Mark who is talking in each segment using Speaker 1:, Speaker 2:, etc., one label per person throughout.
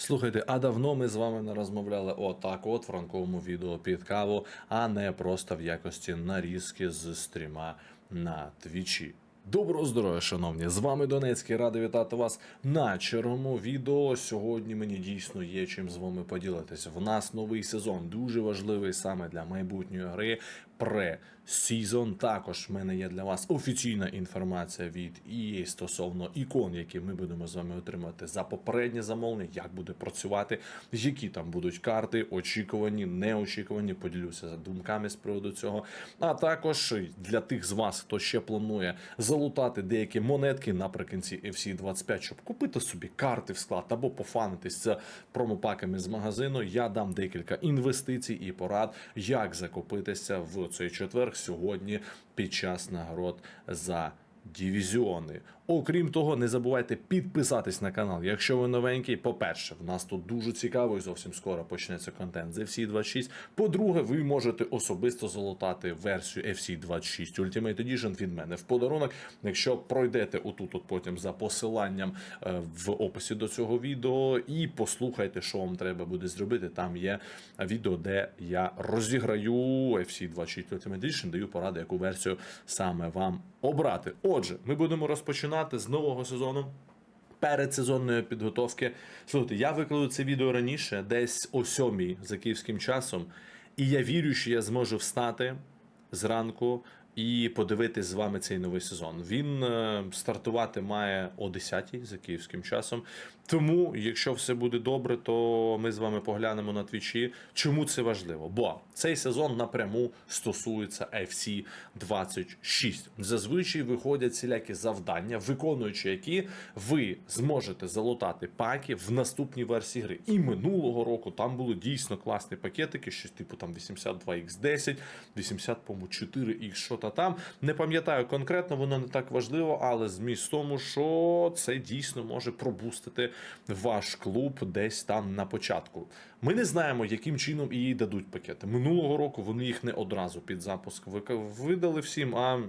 Speaker 1: Слухайте, а давно ми з вами не розмовляли отак, от в ранковому відео під каву, а не просто в якості нарізки з стріма на твічі. Доброго здоров'я, шановні! З вами Донецький, радий вітати вас на черговому відео. Сьогодні мені дійсно є чим з вами поділитися. В нас новий сезон, дуже важливий саме для майбутньої гри. Пре-сізон. Також в мене є для вас офіційна інформація від EA стосовно ікон, які ми будемо з вами отримати за попереднє замовлення, як буде працювати, які там будуть карти, очікувані, неочікувані. Поділюся за думками з приводу цього. А також для тих з вас, хто ще планує залутати деякі монетки наприкінці FC 25, щоб купити собі карти в склад або пофанитись з промопаками з магазину. Я дам декілька інвестицій і порад, як закупитися в цей четвер сьогодні під час нагород за. Дивізіони. Окрім того, не забувайте підписатись на канал. Якщо ви новенький, по-перше, в нас тут дуже цікаво і зовсім скоро почнеться контент з FC26. По-друге, ви можете особисто залутати версію FC26 Ultimate Edition від мене в подарунок. Якщо пройдете отут, от потім за посиланням е, в описі до цього відео, і послухайте, що вам треба буде зробити. Там є відео, де я розіграю FC26 Ultimate Edition, даю поради, яку версію саме вам обрати. Отже, ми будемо розпочинати з нового сезону. Передсезонної підготовки. Слухайте, я викладу це відео раніше, десь о сьомій за київським часом, і я вірю, що я зможу встати зранку і подивитись з вами цей новий сезон. Він е, стартувати має о 10-й за київським часом. Тому, якщо все буде добре, то ми з вами поглянемо на твічі. Чому це важливо? Бо цей сезон напряму стосується FC 26. Зазвичай виходять всілякі завдання, виконуючи які ви зможете залутати паки в наступній версії гри. І минулого року там були дійсно класні пакетики, щось типу там 82x10, 80 по 4x, що та там. Не пам'ятаю конкретно, воно не так важливо, але зміст тому, що це дійсно може пробустити ваш клуб десь там на початку. Ми не знаємо, яким чином їй дадуть пакети. Минулого року вони їх не одразу під запуск видали всім, а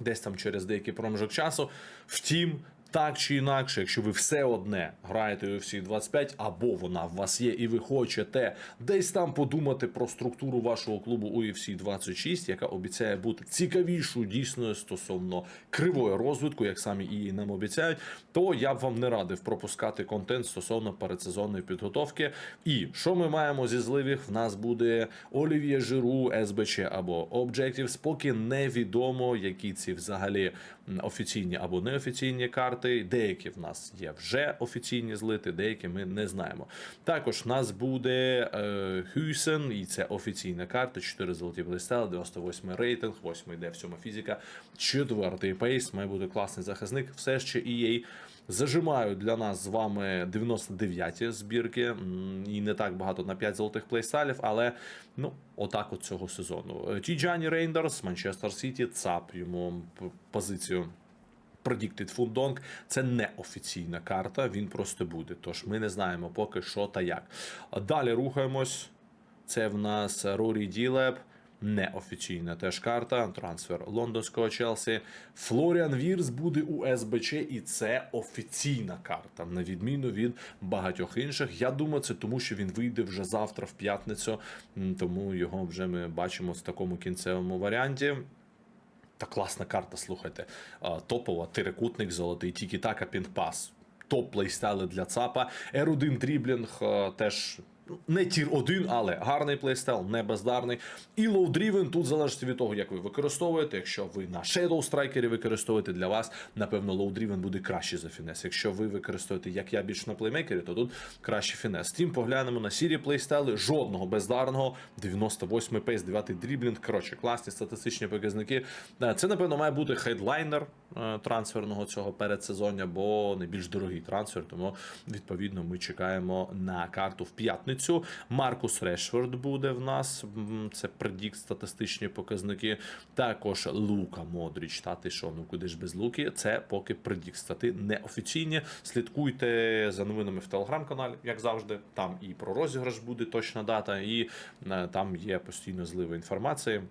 Speaker 1: десь там через деякий проміжок часу. Втім. Так чи інакше, якщо ви все одне граєте UFC 25, або вона в вас є, і ви хочете десь там подумати про структуру вашого клубу UFC 26, яка обіцяє бути цікавішою дійсно стосовно кривої розвитку, як самі її нам обіцяють, то я б вам не радив пропускати контент стосовно передсезонної підготовки. І що ми маємо зі зливих? В нас буде Олів'є Жиру, СБЧ або Objectives. Поки невідомо, які ці взагалі офіційні або неофіційні карти. Деякі в нас є вже офіційні злити, деякі ми не знаємо. Також в нас буде е, Хюсен, і це офіційна карта. 4 золоті блистели, 98 рейтинг, 8 йде всьома фізика, 4 пейс, має бути класний захисник. Все ще EA зажимають для нас з вами 99 збірки, і не так багато на 5 золотих плейстайлів, але ну, отак от цього сезону. Тіджані Рейндерс, Манчестер Сіті, ЦАП йому позицію. Predicted Fundong – це не офіційна карта, він просто буде. Тож ми не знаємо поки що та як. Далі рухаємось. Це в нас Рорі Ділеп. Неофіційна теж карта, трансфер лондонського Челсі. Флоріан Вірс буде у СБЧ, і це офіційна карта, на відміну від багатьох інших. Я думаю, це тому, що він вийде вже завтра в п'ятницю, тому його вже ми бачимо в такому кінцевому варіанті. Та класна карта, слухайте. Топова, трикутник золотий, тільки така пінг-пас. Топ плейстайли для ЦАПа. R1 Дріблінг теж. Не тір 1, але гарний плейстайл, не бездарний. І Driven тут залежить від того, як ви використовуєте. Якщо ви на Shadow Striker використовуєте для вас, напевно, Driven буде краще за фінес. Якщо ви використовуєте, як я більш на плеймейкері, то тут краще фінес. Тім поглянемо на сірі плейстайли, жодного бездарного, 98 пейс, 9 дріблінг. Коротше, класні статистичні показники. Е, Це, напевно, має бути хедлайнер е, трансферного цього передсезоння, бо найбільш дорогий трансфер. Тому відповідно ми чекаємо на карту в п'ятницю. Маркус Решфорд буде в нас. Це предікт статистичні показники. Також Лука Модріч. Та ти що, ну куди ж без Луки? Це поки предікт стати неофіційні. Слідкуйте за новинами в телеграм-каналі, як завжди. Там і про розіграш буде точна дата, і е, там є постійно злива інформації.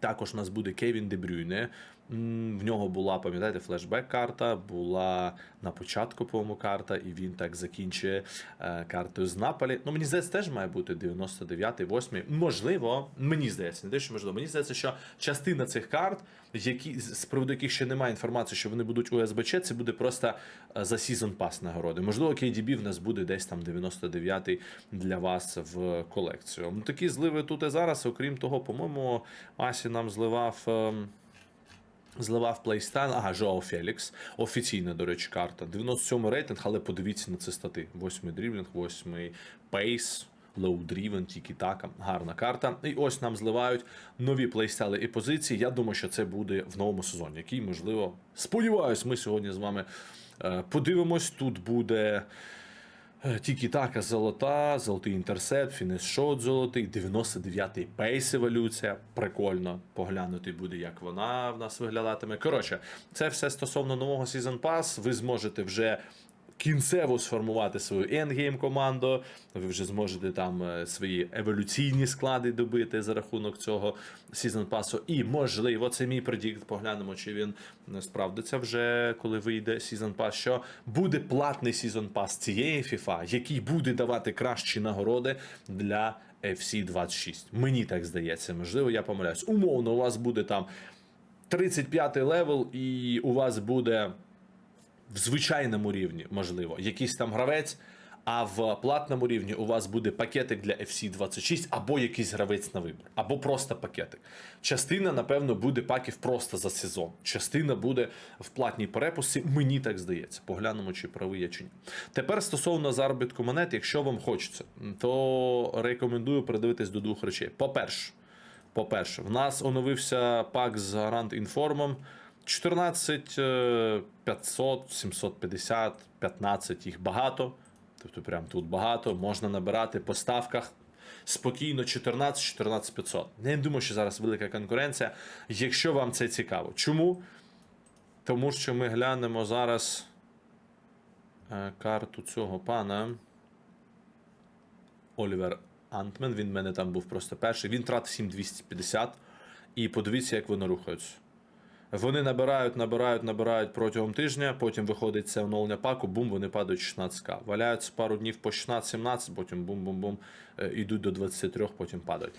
Speaker 1: Також у нас буде Кевін Дебрюйне, В нього була, пам'ятаєте, флешбек-карта, була на початку, по-моєму, карта, і він так закінчує е, картою з Наполі. Ну, мені здається, теж має бути 99-й, 8-й. Можливо, мені здається, не те, що можливо. Мені здається, що частина цих карт, які, з приводу яких ще немає інформації, що вони будуть у СБЧ, це буде просто е, за Season Pass нагороди. Можливо, KDB в нас буде десь там 99-й для вас в колекцію. Ну, такі зливи тут і зараз. Окрім того, по-моєму, Асі нам зливав. Зливав плейстайл, ага, Жоао Фелікс. Офіційна, до речі, карта. 97 рейтинг, але подивіться на ці стати. 8 дріблінг, 8 пейс, лоу дрівен, тільки така. Гарна карта. І ось нам зливають нові плейстайли і позиції. Я думаю, що це буде в новому сезоні, який, можливо, сподіваюсь, ми сьогодні з вами е, подивимось. Тут буде. Е, Тільки така золота, золотий інтерсепт, фінес-шот золотий, 99-й пейс еволюція. Прикольно поглянути буде, як вона в нас виглядатиме. Коротше, це все стосовно нового Season Pass. Ви зможете вже. Кінцево сформувати свою ендгейм команду. Ви вже зможете там е, свої еволюційні склади добити за рахунок цього Season Pass. І можливо, це мій предікт. Поглянемо, чи він справдиться вже, коли вийде Season Pass, що буде платний Season Pass цієї FIFA, який буде давати кращі нагороди для FC 26. Мені так здається. Можливо, я помиляюсь. Умовно, у вас буде там 35 левел, і у вас буде в звичайному рівні, можливо, якийсь там гравець, а в платному рівні у вас буде пакетик для FC26 або якийсь гравець на вибір, або просто пакетик. Частина, напевно, буде паків просто за сезон. Частина буде в платній перепусці, мені так здається. Поглянемо, чи правий я чи ні. Тепер стосовно заробітку монет, якщо вам хочеться, то рекомендую придивитись до двох речей. По-перше, по-перше, в нас оновився пак з Гарант Інформом. 14 е, 500, 750, 15 їх багато. Тобто, прям тут багато. Можна набирати по ставках спокійно 14, 14 500. Не думаю, що зараз велика конкуренція. Якщо вам це цікаво. Чому? Тому що ми глянемо зараз е, карту цього пана. Олівер Антмен. Він в мене там був просто перший. Він тратив 7250. І подивіться, як вони рухаються. Вони набирають, набирають, набирають протягом тижня, потім виходить це оновлення паку, бум, вони падають 16к. Валяються пару днів по 16-17, потім бум-бум-бум, е, йдуть до 23, потім падають.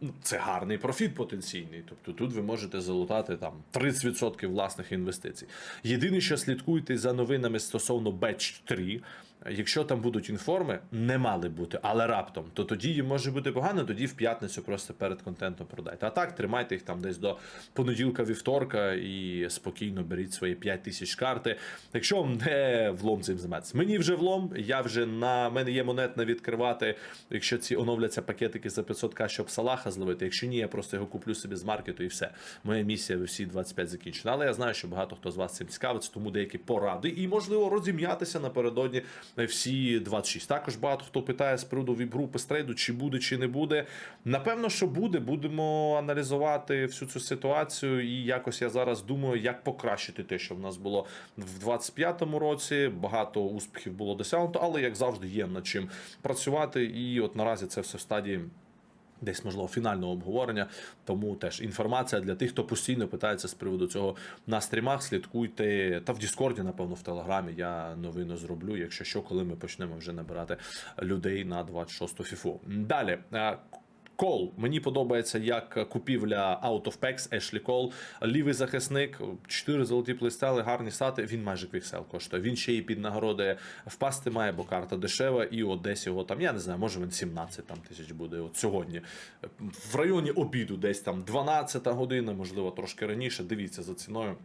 Speaker 1: Ну, Це гарний профіт потенційний. Тобто тут ви можете залутати там 30% власних інвестицій. Єдине, що слідкуйте за новинами стосовно Batch 3. Якщо там будуть інформи, не мали бути, але раптом, то тоді може бути погано, тоді в п'ятницю просто перед контентом продайте. А так тримайте їх там десь до понеділка, вівторка і спокійно беріть свої 5 тисяч карти. Якщо вам не влом цим займатися. Мені вже влом, я вже на мене є монетна відкривати, якщо ці оновляться пакетики за 500к, щоб салаха зловити. Якщо ні, я просто його куплю собі з маркету і все. Моя місія в всі 25 закінчена. Але я знаю, що багато хто з вас цим цікавиться, тому деякі поради і можливо розім'ятися напередодні всі 26. Також багато хто питає з приводу віп-групи стрейду, чи буде, чи не буде. Напевно, що буде. Будемо аналізувати всю цю ситуацію. І якось я зараз думаю, як покращити те, що в нас було в 25-му році. Багато успіхів було досягнуто, але як завжди є над чим працювати. І от наразі це все в стадії. Десь можливо фінального обговорення, тому теж інформація для тих, хто постійно питається з приводу цього на стрімах. Слідкуйте та в Діскорді, напевно, в Телеграмі я новину зроблю. Якщо що, коли ми почнемо вже набирати людей на 26 шосту фіфу. Далі. Кол мені подобається як купівля Out of Packs, Ешлі Кол, лівий захисник, 4 золоті плейстайли, гарні стати. Він майже квіксел коштує. Він ще і під нагороди впасти має, бо карта дешева, і от десь його там, я не знаю, може він 17 там тисяч буде. От сьогодні в районі обіду, десь там 12 година, можливо, трошки раніше. Дивіться за ціною.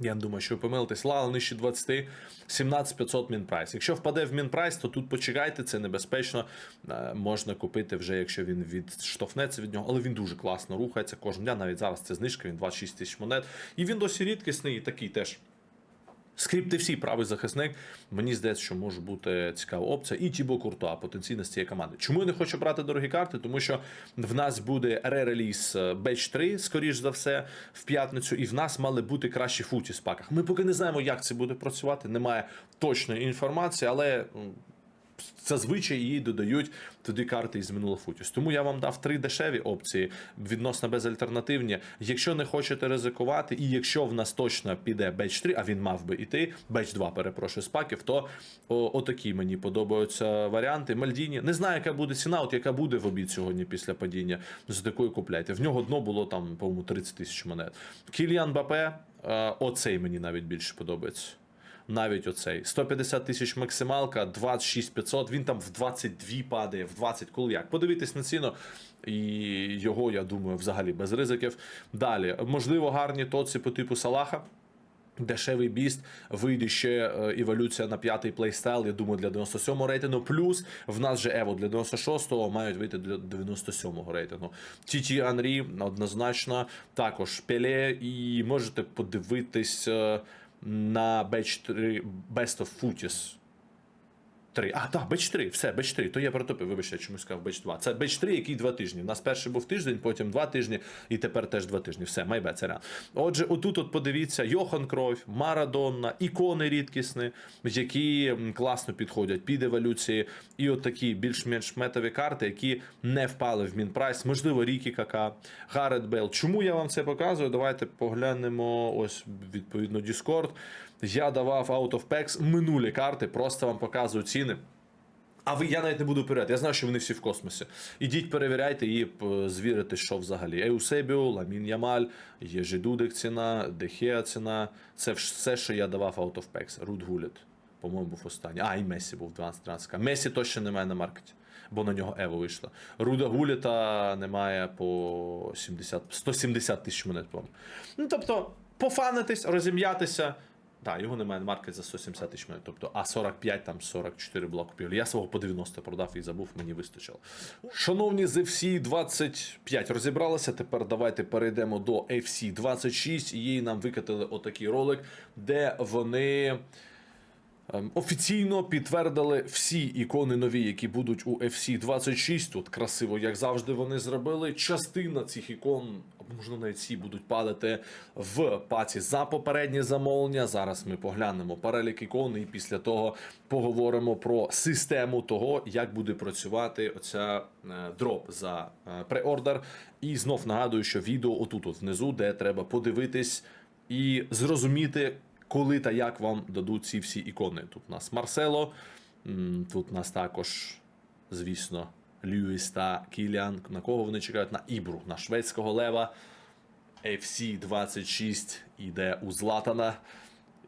Speaker 1: Я не думаю, що ви помилитесь. Лала нижче 20, 17500 мінпрайс. Якщо впаде в мінпрайс, то тут почекайте, це небезпечно. Е, Можна купити вже, якщо він відштовхнеться від нього, але він дуже класно рухається кожен дня. Навіть зараз це знижка, він 26 тисяч монет. І він досі рідкісний, і такий теж. Скрипти всі правий захисник. Мені здається, що може бути цікава опція. І Тібо Куртуа, потенційно з цієї команди. Чому я не хочу брати дорогі карти? Тому що в нас буде ререліз Беч 3, скоріш за все, в п'ятницю, і в нас мали бути кращі футі з паках. Ми поки не знаємо, як це буде працювати. Немає точної інформації, але зазвичай їй додають туди карти із минулого футіс. Тому я вам дав три дешеві опції, відносно безальтернативні. Якщо не хочете ризикувати, і якщо в нас точно піде беч 3, а він мав би іти, беч 2, перепрошую, з паків, то о, отакі мені подобаються варіанти. Мальдіні. Не знаю, яка буде ціна, от яка буде в обід сьогодні після падіння. За такою купляйте. В нього дно було там, по-моєму, 30 тисяч монет. Кіліан Бапе, е, оцей мені навіть більше подобається. Навіть оцей 150 тисяч максималка, 26 500, Він там в 22 падає, в 20, коли як. Подивіться на ціну. І його, я думаю, взагалі без ризиків. Далі, можливо, гарні тоці по типу Салаха. Дешевий біст, вийде ще еволюція на п'ятий плейстайл, я думаю, для 97-го рейтингу. Плюс в нас же Ево для 96-го мають вийти для 97-го рейтингу. Тіті Анрі однозначно, також Пеле, і можете подивитись е, на Беч 3 Best of Footies. 3. А, так, беч 3, все, беч 3. То я протопив, вибачте, я чомусь сказав беч 2. Це беч 3, який два тижні. У нас перший був тиждень, потім два тижні, і тепер теж два тижні. Все, майбе, це реально. Отже, отут от подивіться, Йохан Кройф, Марадонна, ікони рідкісні, які класно підходять під еволюції. І от такі більш-менш метові карти, які не впали в мінпрайс. Можливо, Рікі Кака, Гаррет Бейл. Чому я вам це показую? Давайте поглянемо ось відповідно Discord. Я давав Out of Packs минулі карти, просто вам показую ціни. А ви я навіть не буду перевіряти. Я знаю, що вони всі в космосі. Ідіть, перевіряйте і п- звірите, що взагалі. Еусебіо, Ламін Ямаль, Єжи Дудик ціна, Дехеа ціна. Це все, що я давав Out of Packs. Руд Гуліт, по-моєму, був останній. А, і Месі був 12-13. Месі точно немає на маркеті, бо на нього Ево вийшло. Руда Гуліта немає по 70, 170 тисяч монет. Ну, тобто, пофанитись, розім'ятися. Так, його немає на маркет за 170 тисяч монет. Тобто, а 45 там 44 була купівля. Я свого по 90 продав і забув, мені вистачило. Шановні з FC 25 розібралися. Тепер давайте перейдемо до FC 26. І їй нам викатили отакий ролик, де вони. Ем, Офіційно підтвердили всі ікони нові, які будуть у FC 26. Тут красиво, як завжди, вони зробили. Частина цих ікон, можливо навіть всі будуть падати в паці за попереднє замовлення. Зараз ми поглянемо перелік ікон, і після того поговоримо про систему того, як буде працювати оця е, дроп за е, преордер. І знов нагадую, що відео отут, от внизу, де треба подивитись і зрозуміти коли та як вам дадуть ці всі ікони. Тут у нас Марсело, тут у нас також, звісно, Льюіс та Кіліан. На кого вони чекають? На Ібру, на шведського лева. FC 26 іде у Златана.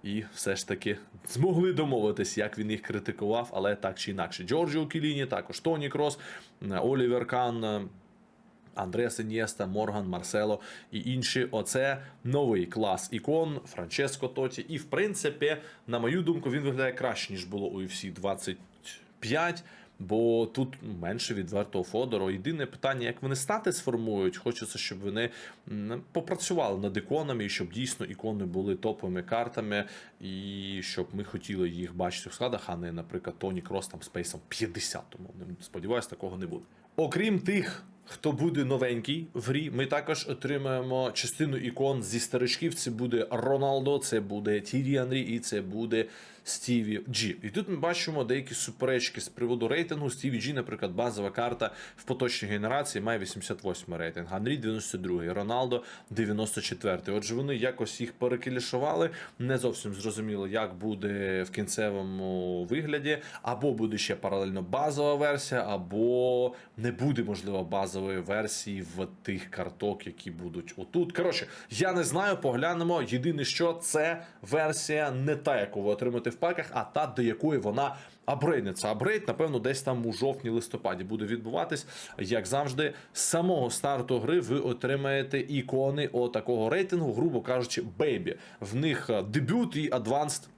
Speaker 1: І все ж таки змогли домовитись, як він їх критикував, але так чи інакше. Джорджіо Кіліні, також Тоні Крос, Олівер Кан, Андреас Інєста, Морган, Марсело і інші. Оце новий клас ікон, Франческо Тоті. І в принципі, на мою думку, він виглядає краще, ніж було у UFC 25. Бо тут менше відвертого Фодору. Єдине питання, як вони стати сформують. Хочеться, щоб вони попрацювали над іконами, і щоб дійсно ікони були топовими картами, і щоб ми хотіли їх бачити в складах, а не, наприклад, Тоні Крос там спейсом 50. Тому сподіваюся, такого не буде. Окрім тих, хто буде новенький в грі, ми також отримаємо частину ікон зі старичків. Це буде Роналдо, це буде Тірі Анрі і це буде Стіві Джі. І тут ми бачимо деякі суперечки з приводу рейтингу. Стіві Джі, наприклад, базова карта в поточній генерації має 88 рейтинг, Анрі 92, Роналдо 94. Отже, вони якось їх перекілішували. Не зовсім зрозуміло, як буде в кінцевому вигляді, або буде ще паралельно базова версія, або не буде можливо базової версії в тих карток, які будуть отут. Коротше, я не знаю, поглянемо. Єдине, що це версія не та, яку ви отримаєте паках, а та, до якої вона апгрейднеться. Апгрейд, напевно, десь там у жовтні-листопаді буде відбуватись. Як завжди, з самого старту гри ви отримаєте ікони отакого рейтингу, грубо кажучи, бейбі. В них е, дебют і адванст.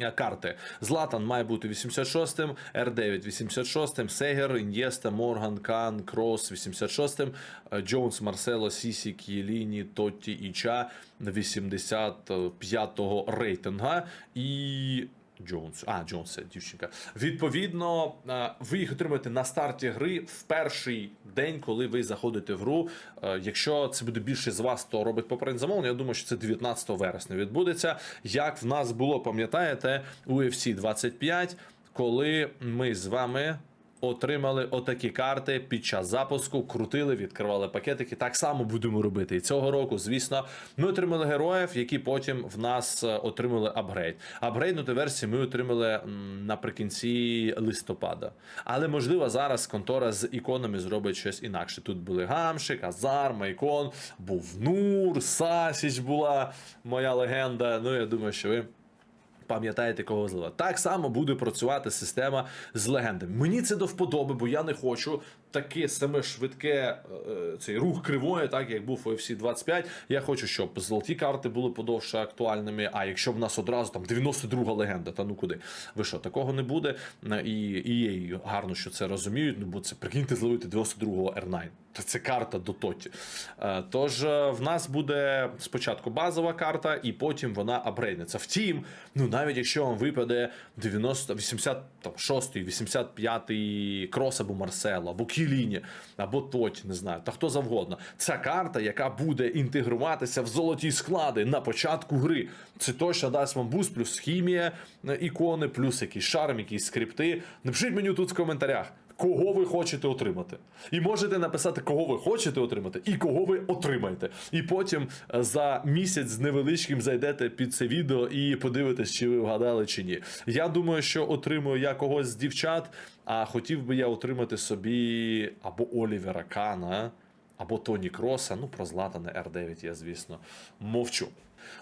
Speaker 1: Е, Карти Златан має бути 86-м, Р9 86-м, Сегер, Ін'єста, Морган, Кан, Крос 86-м, е, Джонс, Марсело, Сісі, Кієліні, Тотті і Ча 85-го рейтинга. І Джонс, а Джонс, дівчинка. Відповідно, е, ви їх отримаєте на старті гри в перший день, коли ви заходите в гру. Е, Якщо це буде більше з вас, то робить попереднє замовлення. Я думаю, що це 19 вересня відбудеться. Як в нас було, пам'ятаєте, у UFC 25. коли ми з вами отримали отакі карти під час запуску, крутили, відкривали пакетики. Так само будемо робити. І цього року, звісно, ми отримали героїв, які потім в нас е, отримали апгрейд. Апгрейднути версію ми отримали наприкінці листопада. Але можливо зараз контора з іконами зробить щось інакше. Тут були Гамшик, Азар, Майкон, був Нур, Сасіч була моя легенда. Ну я думаю, що ви. Пам'ятаєте, кого злила. Так само буде працювати система з легендами. Мені це до вподоби, бо я не хочу таке саме швидке е, цей рух кривої, так як був у UFC 25. Я хочу, щоб золоті карти були подовше актуальними. А якщо в нас одразу там 92 легенда, та ну куди? Ви що, такого не буде? Е, І, і, гарно, що це розуміють. Ну бо це прикиньте зловити 92-го R9. Це карта до тоті. Е, Тож е, в нас буде спочатку базова карта, і потім вона апгрейднеться. Втім, ну навіть якщо вам випаде 90, 86, 85 крос або Марсело, або Кіліні, або Тоті, не знаю, та хто завгодно. Ця карта, яка буде інтегруватися в золоті склади на початку гри. Це точно дасть вам буст, плюс хімія, е, ікони, плюс якийсь шарм, якісь скрипти. Напишіть мені тут в коментарях. Кого ви хочете отримати, і можете написати, кого ви хочете отримати, і кого ви отримаєте. І потім е, за місяць з невеличким зайдете під це відео і подивитесь, чи ви вгадали чи ні. Я думаю, що отримую я когось з дівчат, а хотів би я отримати собі або Олівера Кана, або Тоні Кроса. Ну, про Златане R9 я, звісно, мовчу.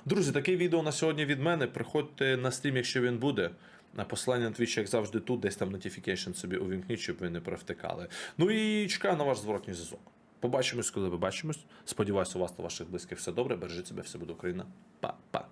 Speaker 1: Друзі, таке відео на сьогодні від мене. Приходьте на стрім, якщо він буде. На посилання на Twitch, як завжди, тут десь там notification собі увімкніть, щоб ви не провтикали. Ну і чекаю на ваш зворотній зв'язок. Побачимось, коли побачимось. Сподіваюся, у вас та ваших близьких все добре. Бережіть себе, все буде Україна. Па-па.